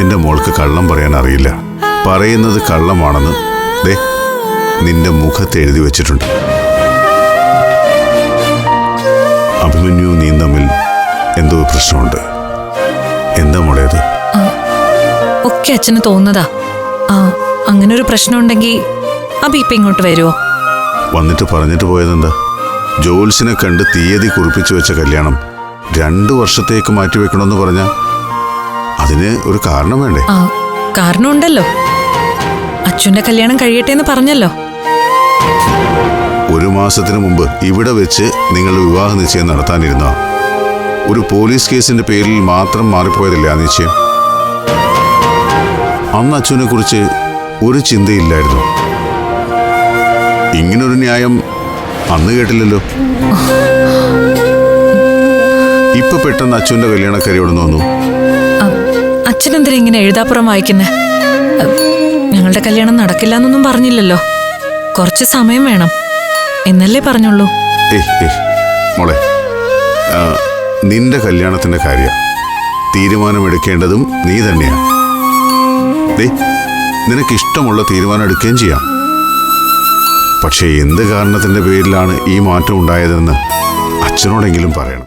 എന്റെ മോൾക്ക് കള്ളം പറയാൻ അറിയില്ല. പറയുന്നത് കള്ളമാണെന്ന് ദേ നിന്റെ മുഖത്ത് എഴുതി വെച്ചിട്ടുണ്ട്. അഭിമന്യു നീ തമ്മിൽ എന്തോ പ്രശ്നമുണ്ട്. എന്താ മോളെ അത്? ഒക്കെ അച്ഛന് തോന്നുന്നതാ. ആ അങ്ങനെ ഒരു പ്രശ്നം ഉണ്ടെങ്കിൽ അബി ഇപ്പൊ ഇങ്ങോട്ട് വരുമോ വന്നിട്ട് പറഞ്ഞിട്ട് പോയതെന്താ? ജോൽസിനെ കണ്ട് തീയതി കുറിപ്പിച്ചു വെച്ച കല്യാണം രണ്ടു വർഷത്തേക്ക് മാറ്റിവെക്കണമെന്ന് പറഞ്ഞ അതിന് ഒരു കാരണം വേണ്ടേ? ആ കാരണമുണ്ടല്ലോ. അച്ഛന്റെ കല്യാണം കഴിയട്ടെ എന്ന് പറഞ്ഞല്ലോ. ഒരു മാസത്തിന് മുമ്പ് ഇവിടെ വെച്ച് നിങ്ങളുടെ വിവാഹ നിശ്ചയം നടത്താനിരുന്ന ഒരു പോലീസ് കേസിന്റെ പേരിൽ മാത്രം മാറിപ്പോയതല്ലേ ആ നിശ്ചയം? അന്ന് അച്ഛനെ കുറിച്ച് ഒരു ചിന്തയില്ലായിരുന്നു. ഇങ്ങനൊരു ന്യായം അന്ന് കേട്ടില്ലല്ലോ. ഇപ്പൊ പെട്ടെന്ന് അച്ഛന്റെ കല്യാണക്കാരി എവിടെ എന്തിനാ ഇങ്ങനെ എഴുതാപ്പുറം വായിക്കുന്നേ? ഞങ്ങളുടെ കല്യാണം നടക്കില്ല എന്നൊന്നും പറഞ്ഞില്ലല്ലോ. കുറച്ച് സമയം വേണം. എന്നല്ലേ പറഞ്ഞുള്ളൂ? മോളെ നിന്റെ കല്യാണത്തിന്റെ കാര്യ. തീരുമാനമെടുക്കേണ്ടതും നീ തന്നെയാ. നിനക്ക് ഇഷ്ടമുള്ള തീരുമാനം എടുക്കുകയും ചെയ്യാം. പക്ഷേ എന്ത് കാരണത്തിന്റെ പേരിലാണ് ഈ മാറ്റം ഉണ്ടായതെന്ന് അച്ഛനോടെങ്കിലും പറയണം.